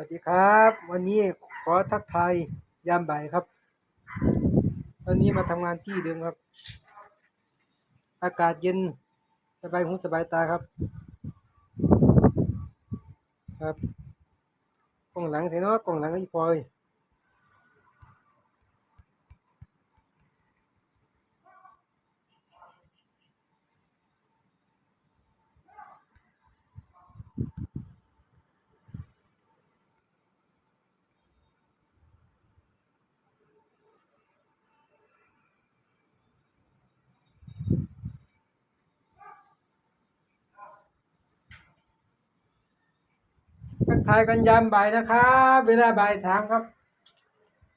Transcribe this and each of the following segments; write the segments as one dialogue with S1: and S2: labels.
S1: วัสดีครับ วันนี้ขอทักทายยามบ่ายครับ วันนี้มาทำงานที่เดิมครับ อากาศเย็นสบายหูสบายตาครับ ครับกล่องหลังใส่เนาะกล่องหลังก็อีพอย ทักทายกันยามบ่ายนะครับ เวลาบ่ายสามครับ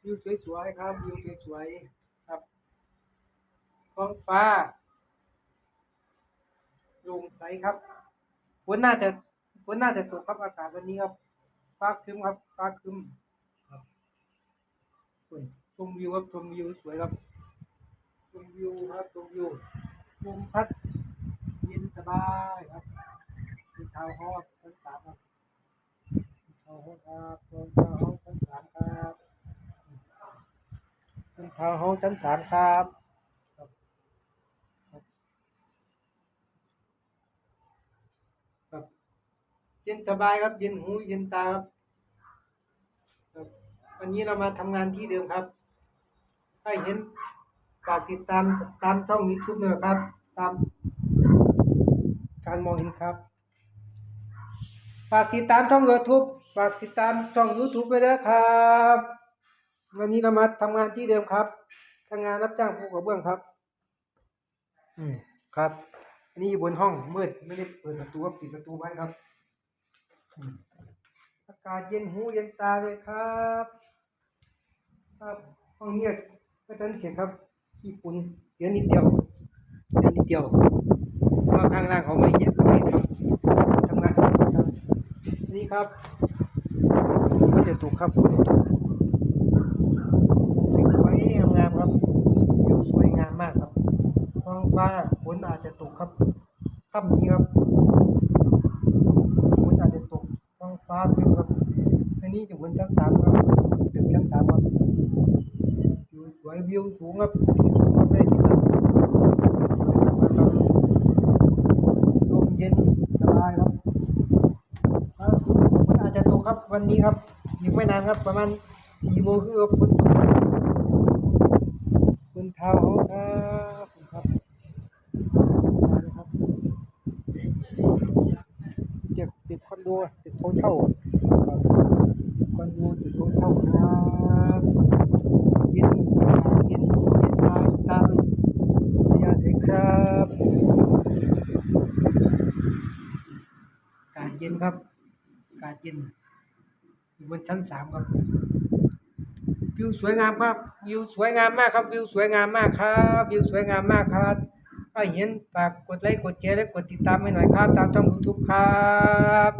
S1: วิวสวยๆครับวิวสวยๆครับท้องฟ้าโปร่งใสครับฝนน่าจะฝนน่าจะตกครับอากาศวันนี้ครับฟ้าครึ้มครับฟ้าครึ้มครับชมวิวครับชมวิวสวยครับชมวิวครับชมวิวลมพัดเย็นสบายครับเป็นทาวน์ฮอลล์ชั้นสามครับ เฮาส์ครับทาวน์เฮาชั้นสามครับเป็นทาวน์เฮาส์ชั้นสามครับเย็นสบายครับเย็นหูเย็นตาครับวันนี้เรามาทำงานที่เดิมครับถ้าเห็นฝากติดตามตามช่องยูทูบเลยครับ ตาม การมองเห็นครับ ฝากติดตามช่อง YouTube ฝากติดตามช่อง YouTube ไปด้วยครับ วันนี้เรามาทำงานที่เดิมครับทำงานรับจ้างภูกกระเบื้องครับ อืมครับอันนี้อยู่บนห้องมืดไม่ได้เปิดประตูปิดประตูไว้ครับอืมอากาศเย็นหูเย็นตาเลยครับ ครับห้องนี้ก็ทันเสียครับขี้ฝุ่นเยอะนิดเดียวเยอะนิดเดียวเพราข้างล่างเขาไม่เยอะไม่ทำทำงานนี่ครับ จะถูกครับสวยงามครับวิวสวยงามมากครับท้องฟ้าฝนอาจจะตกครับค่ำนี้ครับฝนอาจจะตกท้องฟ้าครึ้มครับอันนี้อยู่บนชั้นสามครับตึกชั้นสามครับวิวสวยวิวสูงครับที่สูงครับได้ที่ต่ำสวยมากครับลมเย็นสบายครับครับมันอาจจะตกครับวันนี้ครับ อีกไม่นานครับ ประมาณสี่โมงครึ่งก็ฝนตกคุณเท้าเขาครับคุณครับมาเลยครับเจ็บติดคอนโดติดโฮเช่าครับติดคอนโดติดโฮเช่าครับเย็นตาเย็นหูเย็นตาตามยาเสกครับอากาศเย็นครับ อากาศเย็นอยู่ บนชั้นสามครับวิวสวยงามครับ วิวสวยงามมากครับ วิวสวยงามมากครับวิวสวยงามมากครับถ้าเห็นฝากกดไลค์กดแชร์และกดติดตามให้หน่อยครับ ตามช่อง YouTube ครับ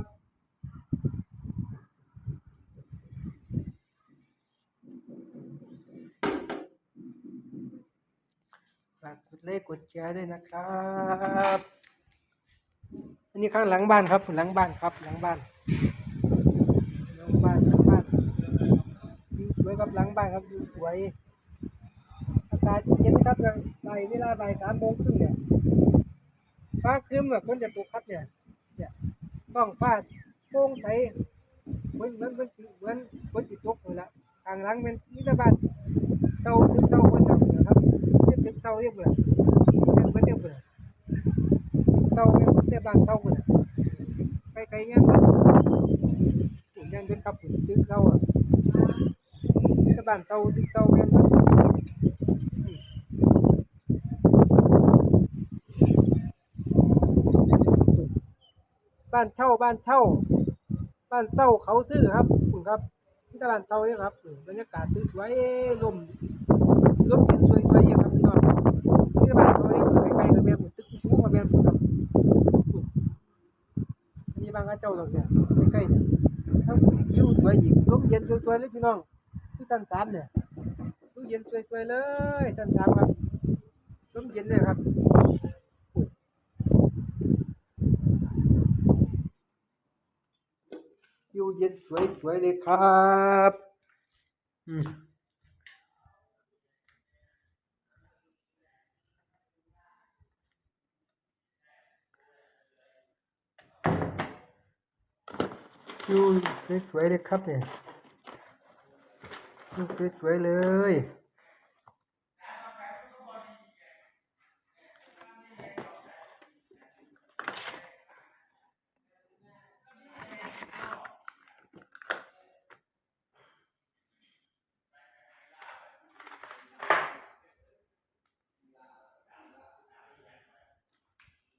S1: ฝากกดไลค์กดแชร์ด้วยนะครับ อันนี้ข้างหลังบ้านครับหลังบ้านครับหลังบ้าน หลังบ้านหลังบ้านวิวสวย ครับหลังบ้านครับวิวสวยอากาศเย็นครับยังบ่ายเวลาบ่ายสามโมงครึ่งเนี่ยฟ้าครึ้มแบบฝนจะตกครับเนี่ยเนี่ยท้องฟ้าโปร่งใสเหมือนเหมือนเหมือนเหมือนฝนติดตกเลยละทางหลังเป็นมิตรบานเตาตึกเตาคนทำนะครับเนี่ยตึกเตาเรียบเลยยังไม่เรียบเลยเตาเนี่ยมันเรียบบ้านเตาคนน่ะไกลเงี้ยครับ ผมยังเป็นกับผมตึกเศร้าอะนี่ก็ บ้านเศร้าตึกเศร้าแม่นบ้านเช่าบ้านเช่า บ้านเช่าเขาซื้อครับคุณครับนี่ก็บ้านเช่าเนี่ยครับบรรยากาศสวยๆลมลมเย็นสวยๆอย่างครับพี่น้องนี่ก็บ้านเช่าเนี่ยใกล้ๆกับแม่ผมตึกสูงกว่าแม่ผมครับอันนี้บานเขาเจ้าตรงเนี่ยใกล้ๆเนี่ยทั้งวิวสวยอีกลมเย็นสวยๆเลยพี่น้อง ชั้นสามเนี่ยลมเย็นสวยๆเลยชั้นสามครับลมเย็นเลยครับวิวเย็นสวยสวยเลยครับอืมวิวสวยสวยเลยครับเนี่ย วิวสวยสวยเลย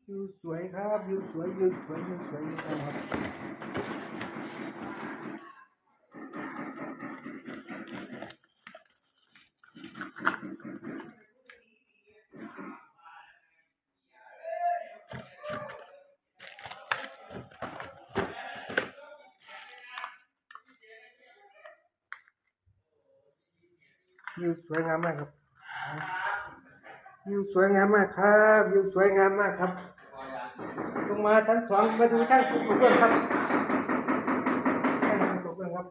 S1: วิวสวยครับวิวสวยวิวสวยวิวสวยนะครับ วิวสวยงามมากครับวิวสวยงามมากครับวิวสวยงามมากครับลงมาชั้นสองมาดูช่างปูกเบื้องครับช่างปูกเบื้องครับ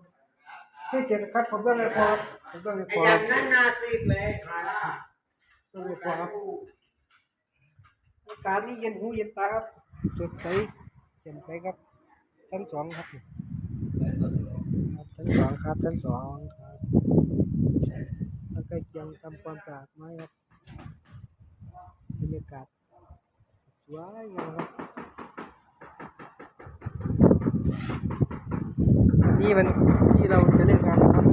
S1: นี่เสร็จครับกระเบื้องไม่พอกระเบื้องไม่พอ
S2: อย่างนั้นนาติดเลยค่ะ
S1: กระเบื้องไม่พอครับอากาศนี่เย็นหูเย็นตาครับสดใสแจ่มใสครับชั้นสองครับชั้นสองครับชั้นสองครับ ล้วก็เคียงทำความสะอาดไม้ครับบรรยากาศสวยงามครับอันนี้มันที่เราจะเล่นกันนะครับ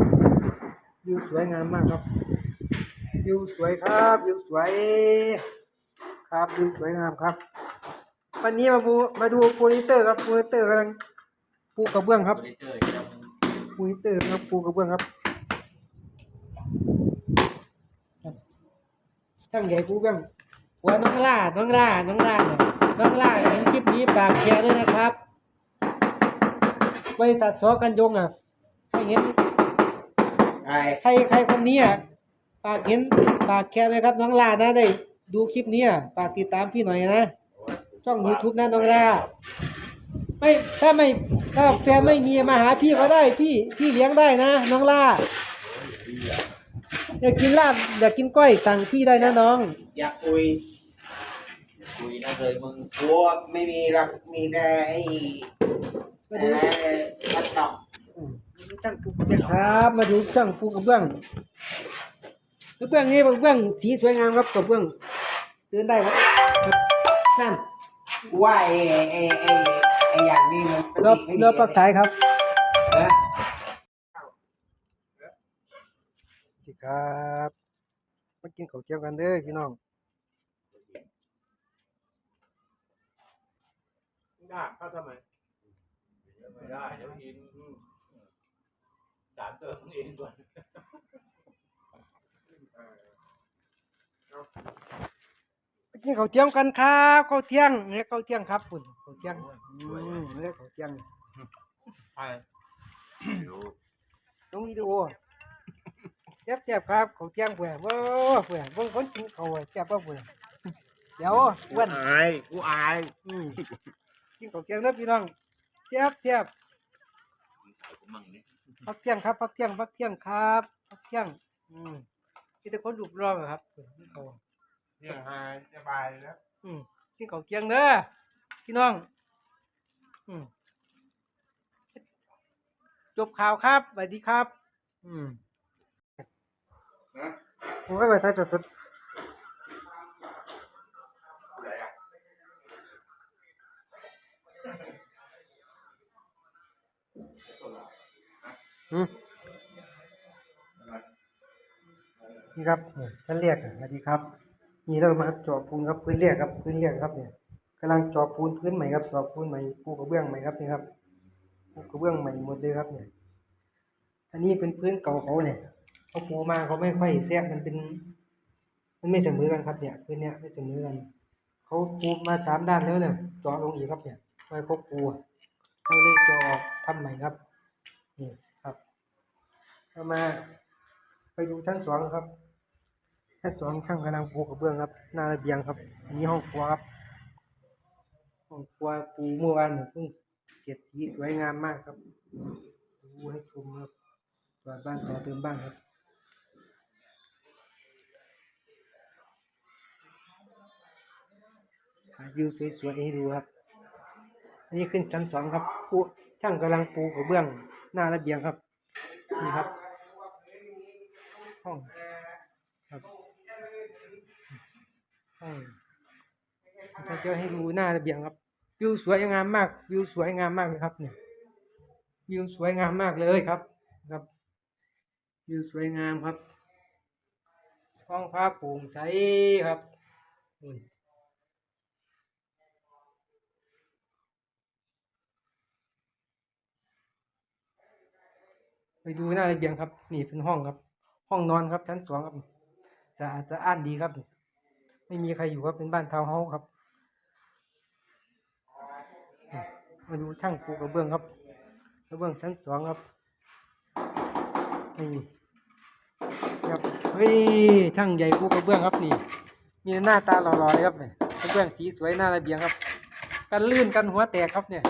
S1: วิวสวยงามมากครับวิวสวยครับวิวสวย ครับวิวสวยงามครับ วันนี้มาดูมาดูโปรดิเตอร์ครับโปรดิเตอร์กำลังปูกระเบื้องครับ
S2: บริเตอร์ยัง
S1: โปรดิเตอร์ครับปูกระเบื้องครับ ตั้งใหญ่ปูกระเบื้องหัวน้องล่า น้องล่า น้องล่าเนี่ยน้องล่าเห็นคลิปนี้ฝากแชร์ด้วยนะครับ บริษัทสอกันยงอะให้เห็น
S2: ไอ้
S1: ใครใครคนนี้อะฝากเห็นฝากแชร์เลยครับ น้องลานะได้ ดูคลิปนี้อะฝากติดตามพี่หน่อยนะช่อง YouTube นะน้องลาไม่ถ้าไม่ถ้าแฟนไม่มีมาหาพี่ก็ได้พี่พี่เลี้ยงได้นะ น้องลา อยากกินลาบอยากกินก้อยสั่งพี่ได้นะน้อง
S2: อยากคุยคุยนะเลยมึงกลัวไม่มีหรอกมีแต่ไอ้
S1: มาดู
S2: ตัดต่อ
S1: อืมช่างปูกระเบื้องครับ มาดูช่างปูกระเบื้องกระเบื้องนี้กระเบื้องสีสวยงามครับกระเบื้องเดินได้ครับนั่น
S2: ว่าไอ้ไอ้ไอ้ไอ้อย่างนี้มัน
S1: เรือเรือปักสายครับ
S2: นะ
S1: สวัส ดีครับมากินข้าวเจียวกันเด้อพี่น้อง
S3: ได้เข้าทำไมไม่ได้เดี๋ยวอินอืมสารเติมเองก่อน
S1: มากินข้าวเจียวกันครับข้าวเที่ยงเรียกข้าวเที่ยงครับคุณข้าวเที่ยงอืมเรียกข้าวเที่ยง
S3: ใช่
S1: ลงวิดีโอ แซ่บแซ่บครับข้าวเที่ยงเผื่อว้าเผื่อเบิ่งคนกินข้าวอะแซ่บบ่เผื่อเดี๋ยวอ้วน
S3: อายกูอาย
S1: อืมกินข้าวเที่ยงเด้อพี่น้องแซ่บแซ่บ
S3: มั่งนี่
S1: พักเที่ยงครับพักเที่ยงพักเที่ยงครับพักเที่ยง อืมมีแต่คนรูปรอครับเขา
S3: เนี่ยหายสบายแล้ว
S1: อืมกินข้าวเที่ยงเด้อพี่น้อง อืมจบข่าวครับสวัสดีครับ อืม ผมก็ไปถ่ายสดๆอืมนี่ครับเนี่ยท่านเรียกอะสวัสดีครับ นี่เรามาเจาะปูนครับพื้นเรียกครับพื้นเรียกครับเนี่ยกำลังเจาะปูนพื้นใหม่ครับเจาะปูนใหม่ปูกระเบื้องใหม่ครับนี่ครับปูกระเบื้องใหม่หมดเลยครับเนี่ยอันนี้เป็นพื้นเก่าเขาเนี่ย เขาปูมาเขาไม่ค่อยแทรกมันเป็น มันไม่เสมอกันครับเนี่ยพื้นเนี้ยไม่เสมอกันเขาปูมาสามด้านแล้วเนี่ยจาะลงอีกครับเนี่ยไว้เขาปูเขาเลยจาะออกทำใหม่ครับนี่ครับเอามาไปดูชั้นสองครับชั้นสองช่างกำลังปูกระเบื้องครับหน้าระเบียงครับอันนี้ห้องครัวครับห้องครัวปูเมื่อวานเนี่ยเพิ่งเสจ็ดสีสวยงามมากครับดูให้ชมครับตรวจบ้านต่อเติมบ้านครับ หาวิวสวยๆให้ดูครับนนี้ขึ้นชั้นสองครับผู้ช่างกำลังปูกระเบื้องหน้าระเบียงครับ นี่ครับ ห้องครับห้องจะเจอให้ดูหน้าระเบียงครับ วิวสวยงามมาก วิวสวยงามมากเลยครับเนี่ยวิวสวยงามมากเลยครับ ครับ วิวสวยงามครับท้องฟ้าโปร่งใสครับนู่น ไป ดูหน้าระเบียงครับ นี่เป็นห้องครับ ห้องนอนครับชั้นสองครับสะอาดสะอ้านดีครับ ไม่มีใครอยู่ครับเป็นบ้านทาวน์เฮาส์ครับ มาดูช่างปูกระเบื้องครับกระเบื้องชั้นสองครับนี่ครับเฮ้ยช่างใหญ่ปูกระเบื้องครับนี่ มีหน้าตาหล่อๆเลยครับเนี่ยกระเบื้องสีสวยหน้าระเบียงครับ กันลื่นกันหัวแตกครับเนี่ย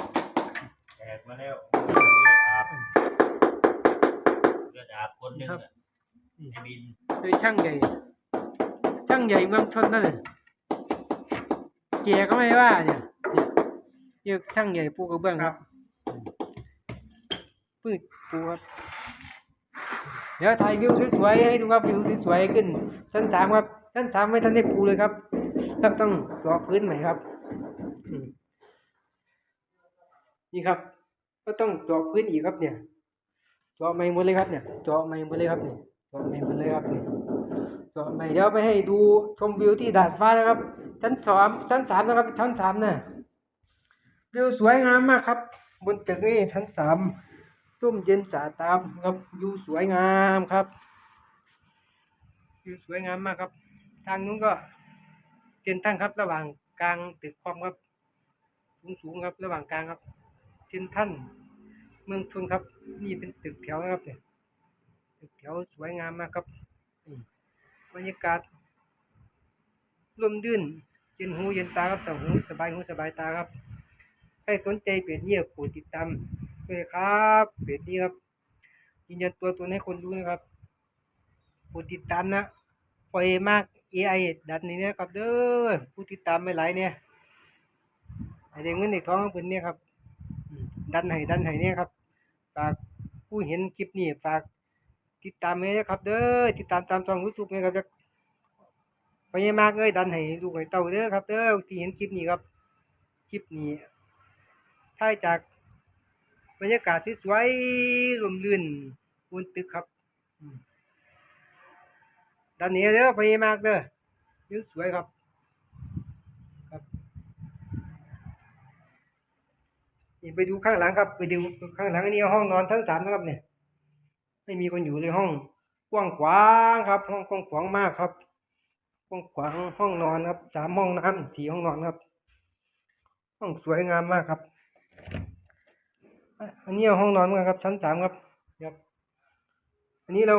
S3: แตกมาแล้ว หนึง
S1: ครับ
S3: อะไอ้บิน
S1: คือช่างใหญ่ ช่างใหญ่เมืองชนนั่นน่ะเกียก็ไม่ว่าเนี่ยเนี่ยเนี่ยช่างใหญ่ปูกระเบื้องครับปืดปูครับ เดี๋ยวถ่ายวิวสวยๆให้ดูครับวิวสวยๆขึ้นชั้นสามครับชั้นสามไม่ทันได้ปูเลยครับต้องต้องก่อพื้นใหม่ครับอืมนี่ครับ ก็ต้องเจาะพื้นอีกครับเนี่ย เจาะใหม่หมดเลยครับเนี่ยเจาะใหม่หมดเลยครับเนี่ยเจาะใหม่หมดเลยครับเนี่ยเจาะใหม่เดี๋ยวไปให้ดูชมวิวที่ดาดฟ้านะครับ ชั้นสามชั้นสามนะครับชั้นสามน่ะวิวสวยงามมากครับ บนตึกนี่ชั้นสามร่มเย็นสาตามครับวิวสวยงามครับวิวสวยงามมากครับ ทางนู้นก็เส้นตั้งครับ ระหว่างกลางตึกคอมครับ สูงสูงๆครับ ระหว่างกลางครับเส้นท่าน เมืองชนครับ นี่เป็นตึกแถวนะครับเนี่ยตึกแถวสวยงามมากครับบรรยากาศร่มรื่นเย็นหูเย็นตาครับสบหูสบายหูสบายตาครับใครสนใจเพจนี้โปรดติดตามด้วยครับเพจนี้ครับยืนยันตัวตนให้คนดูนะครับโปรดติดตามนะปล่อยมาก AI ดันนี้นะครับเด้อผู้ติดตามไม่หลายเนี่ยไอเด็กเงินเด็กท้องของเพิ่นเนี่ยครับดันให้ดันให้เนี่ยครับ ฝากผู้เห็นคลิปนี้ฝากติดตามเลยนะครับ เด้อติดตามตามช่องยูทูบเนี่ยครับจะไปยมากเลยดันให้ลูกให้เต้าเด้อครับเด้อที่เห็นคลิปนี้ครับคลิปนี้ถ่ายจากบรรยากาศสวยๆลมลื่นบนตึกครับด้านนี้เด้อไปยมากเด้อวิวสวยครับ นี่ไปดูข้างหลังครับ ไปดูข้างหลังอันนี้ห้องนอนชั้นสามนะครับเนี่ย ไม่มีคนอยู่เลยห้อง กว้างขวางครับ ห้องกว้างขวางมากครับ กว้างขวางห้องนอนครับสามห้องน้ำสี่ห้องนอนครับ ห้องสวยงามมากครับ อันนี้ห้องนอนเหมือนกันครับชั้นสามครับครับ อันนี้เรา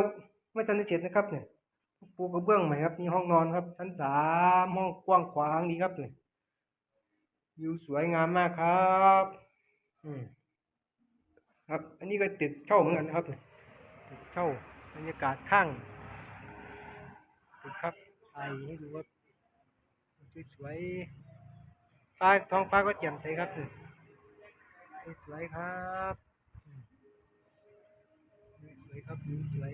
S1: ไม่ทันได้เสร็จนะครับเนี่ยปูกระเบื้องใหม่ครับนี่ห้องนอนครับ ชั้นสามห้องกว้างขวางดีครับเนี่ยวิวสวยงามมากครับ อืมครับ อันนี้ก็ตึกเช่าเหมือนกันนะครับตึกเช่าบรรยากาศข้างตึกครับไอให้ดูครับสวยๆฟ้าท้องฟ้าก็แจ่มใสครับนี่สวยๆครับสวยครับวิวสวย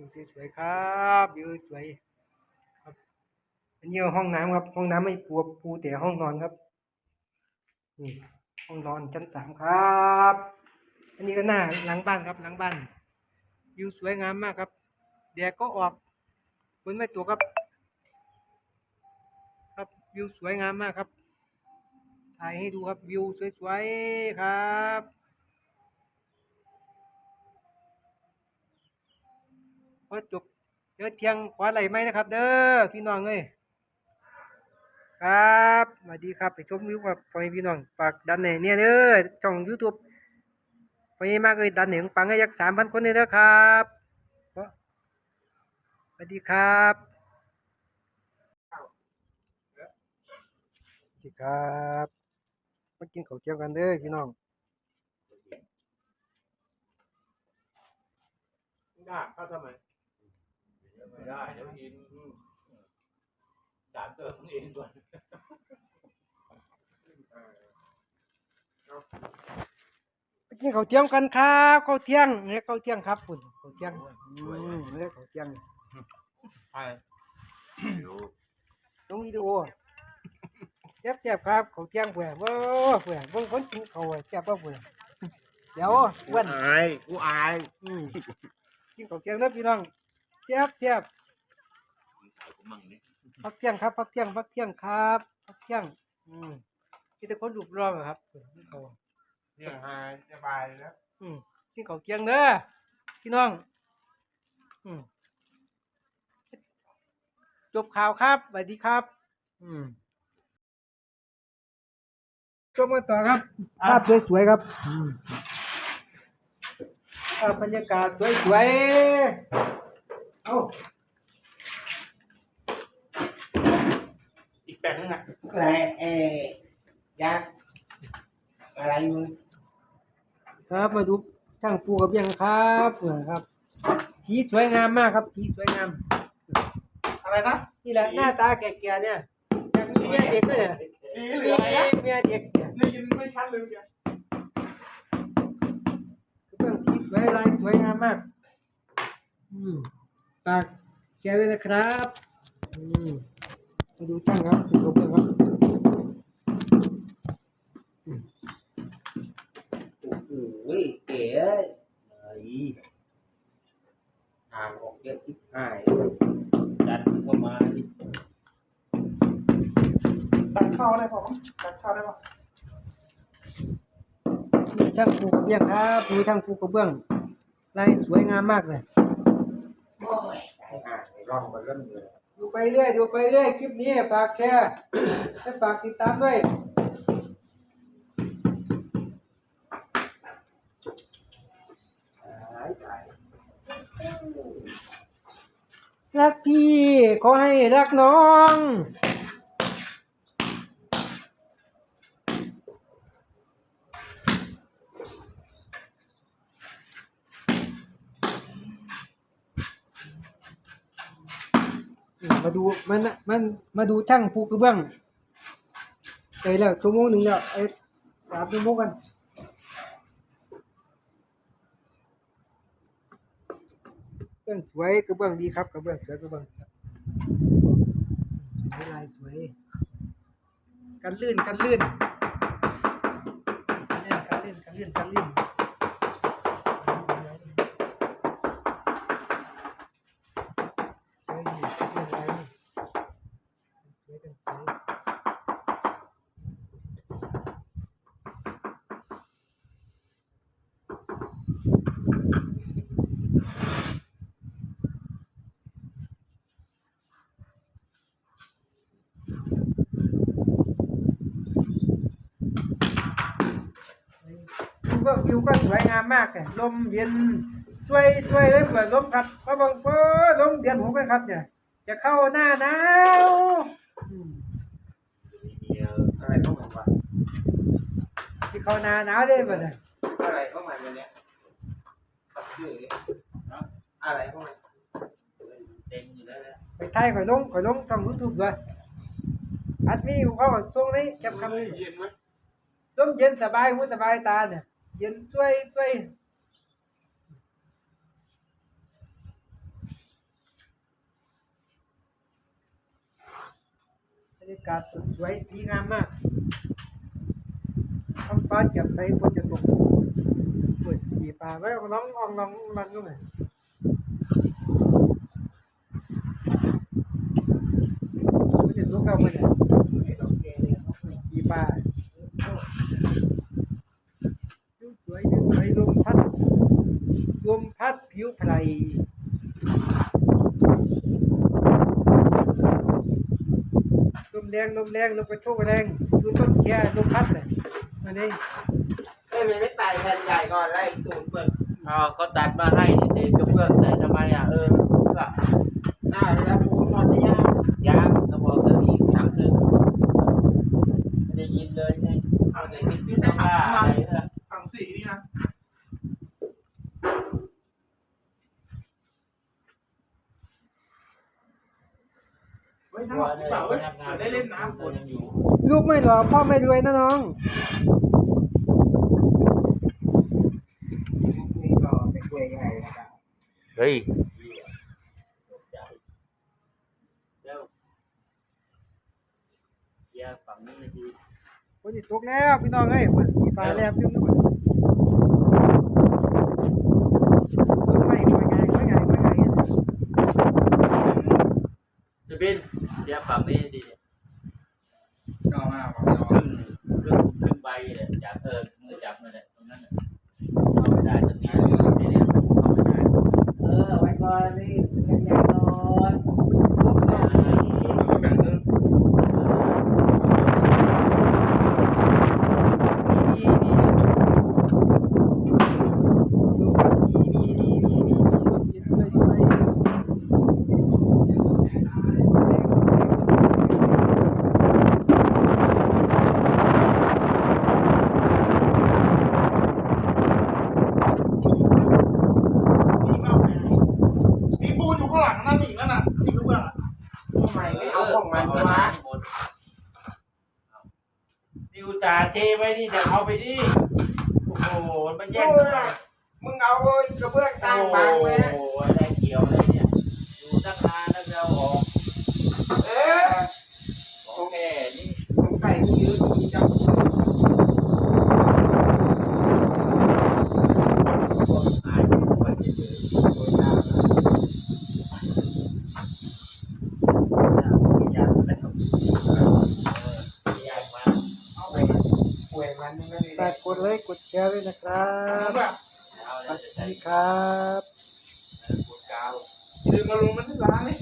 S1: วิวสวยๆครับวิวสวยครับอันนี้ห้องน้ำครับ ห้องน้ำไม่ปูปูแต่ห้องนอนครับนี่ห้องนอนชั้นสามครับ อันนี้ก็หน้าหลังบ้านครับหลังบ้านวิวสวยงามมากครับแดดก็ออกฝนไม่ตกครับ ครับวิวสวยงามมากครับถ่ายให้ดูครับวิวสวยๆครับ พอจบเดี๋ยวเที่ยงขวาไหลไหมนะครับ เด้อพี่น้องเอ้ยครับสวัสดีครับไปชมวิวกับพ่อแม่พี่น้องฝากดันเนี่ยเนี่ยเด้อช่อง YouTube ไปมากเลยดันหนึ่งปังให้ยักสามพันคนเลยนะครับสวัสดีครับสวัสดีครับมากินข้าวเจียวกันเด้อพี่น้อง
S3: ได้เขาทำไม ไม่ได้เดี๋ยวอินอืมสามเติมมึงเองก่อน
S1: มากินข้าวเที่ยงกันครับข้าวเที่ยงเรียกข้าวเที่ยงครับคุณข้าวเที่ยงอืมเรียกข้าวเที่ยง
S3: ใช่
S1: ลงวิดีโอแซ่บแซ่บครับข้าวเที่ยงเผื่อว้าเผื่อเบิ่งคนกินข้าวอะแซ่บบ่เผื่อเดี๋ยวอ้วัน
S2: อายกูอาย
S1: อืมกินข้าวเที่ยงเด้อพี่น้อง แซ่บแซ่บพักเที่ยงครับพักเที่ยงพักเที่ยงครับพักเที่ยง อืมมีแต่คนรูปรอบอะครับกินข้าว
S2: เนี่ยหายสบายแล้ว
S1: อืมกินข้าวเที่ยงเด้อพี่น้อง อืมจบข่าวครับสวัสดีครับ อืมจบมาต่อครับภาพสวยๆครับอืมภาพบรรยากาศสวยๆเอา
S3: อีกแปลงนึงอะ
S2: อะไรเอ๊ะยักษ์อะไรมึง
S1: ครับมาดูช่างปูกับยังครับเหมือนครับสีสวยงามมากครับสีสวยงาม
S2: อะไรนะ
S1: นี่แหละหน้าตาแก่ๆเนี่ยอยากมีเมียเด็กด้วยเนี่ย
S2: สีเหลืองนะ
S1: เมียเด็กเนี่ย
S2: ได้ยินไม่ชัดเลยเนี่ย
S1: เครื่องสีสวยลายสวยงามมาก อืมปากแกะเลยนะครับอืมมาดูช่างครับดูกระเบื้องครับ
S2: โอ้โหเก๋เอ้ยเฮ้ยทางออกเยอะที่หาย
S3: ดันเข้ามาดิ
S2: ตัดเข้าได้ป่ะตัดเข้าได้ป่ะ
S1: นี่ช่างปูกระเบื้องครับดูช่างปูกระเบื้องลายสวยงามมากเลย
S2: โอ้ยห ร่องมาเริ่มเลย
S1: ดูไปเรื่อยดูไปเรื่อยคลิปนี้ฝากแค่ให้ฝากติดตามด้วยรักพี่ขอให้รักน้อง อื มันนะมันมาดูช่างปูกระเบื้องไปแล้วชั่วโมงหนึ่งแล้วไอ้สามชั่วโมงกันกระเบื้องสวยกระเบื้องดีครับกระเบื้องสวยกระเบื้องสวยลายสวยกันลื่นกันลื่นกันลื่นกันลื่นกันลื่นกันลื่นสวยดีสวยลายนี่สวยกันสวย เบื้อง วิวก็สวยงามมากเลยลมเย็นช่วยช่วยเลยเหมือนลมพัดเพราะบางเออลมเดือนหกนะครับ เนี่ย จะเข้าหน้าหนาวอืม
S3: เมีย
S2: อะไรเข้ามาบ้าง
S1: ที่เข้าหน้าหนาวได้บ่เนี่ย
S2: อะไรเข้ามาเนี่ยตัดชื่ออะไรเข้ามา
S3: เต็มอยู่แล้วแหละ
S1: ไปไทยข่อยลงข่อยลงทางยูทูบด้วยอัดมีเขาก็ส่งในแคปคำนี้
S2: เย็นไหม
S1: ลมเย็นสบายหูสบายตาเนี่ย เย็นช่วยช่วยบรรยากาศสวยดีงามมากท้องฟ้าแจ่มใสฝนจะตกเปิดขี่ปลาไว้เอาน้องอองน้องมันก็ไงมันจะตกเอาไปเนี่ยขี่ปลาดูสวยดูสวยลมพัดลมพัดผิวไพรลมแรงลมแรงลมกระโชกแรงดูต้นแค่ลมพัดเลยอันนี้
S2: เอ้ยมันไม่ตายแทนใหญ่ก่อนแล้วไอ้ตูดเปิด
S3: อ้าวก็ตัดมาให้เด็กกระเบื้องแต่ทำไมอะเออเพื่อ
S2: หน้าเวลาปูนอนยางยางก็บอกกันอีกครั้งคือไม่ได้ยินเลยไงเอาแต่คิดพิจารณาอะไรเถอะ
S4: ถังสีนี่นะ เฮ้ย
S2: ก
S4: ถ้า
S2: ลัว
S4: เรา
S2: เนี่ย
S4: เปล่า
S2: พ
S4: เว้ย
S2: นักงาน
S4: เดี๋ยวได้เล่นน้ำฝน
S2: ยังอยู่
S1: ลูกไม่หล่อพ่อไม่รวยนะน้อง
S4: นี่ก็เป็นกล้วยใหญ่นะครับ
S2: เฮ้ยแล้วเกียร์ฝั่งนี้ดี
S1: ฝนจะตกแล้วพี่น้องเอ้ยมีปลาแลบอยู่นู่นต้นไม้ไม่ไงไม่ไงไม่ไง
S2: จะเป็นเกียร์ฝั่งนี้ดี
S4: ชอบมาก
S2: ครึ่งครึ่งครึ่งใบเลยจากเออมือจับมือเลยตรงนั้นเข้าไม่ได้ตรงนี้เนี่ยเข้าไม่ได้ เออไว้ก่อนนี่กันยานอนลูกหลานนี่
S4: แบ่งเงิน
S1: ดีดีดูว่าดีดีดีดีดีดีด้วยด้วย
S4: มีมากเลยมีปูนอยู่ข้างหลังนั่นอีกนั่นน่ะที่เพื่อนอะ
S2: ทำไมไม่เอาของมันมาดิวตาเทไว้นี่จะเอาไปดิโอ้โหมันแย่งกัน
S4: มึงเอากระเบื้องตั้ง
S2: โอ้
S4: บางไว้
S2: โหอะไรเกี่ยวเลยเนี่ยดูตั้งนานแล้วเราออก
S4: เอ๊ะ
S2: ของแม่นี่
S4: สงสัยมีเยอะมีจัง
S2: พวกหายไปเฉยๆโดยหน้าอยากแล้วเอออยากมา
S4: เอาไปป่วยมันนึงนั่นเอง
S1: ฝาก กดไลค์กดแชร์ด้วยนะครับ
S4: แบบ
S2: เอา
S1: ส
S2: แล้ว
S1: วัส
S2: จะใส่
S1: ดีครับ
S2: ปวดกาว
S4: ลืมมาลงมันที่ร้านนี่
S2: เ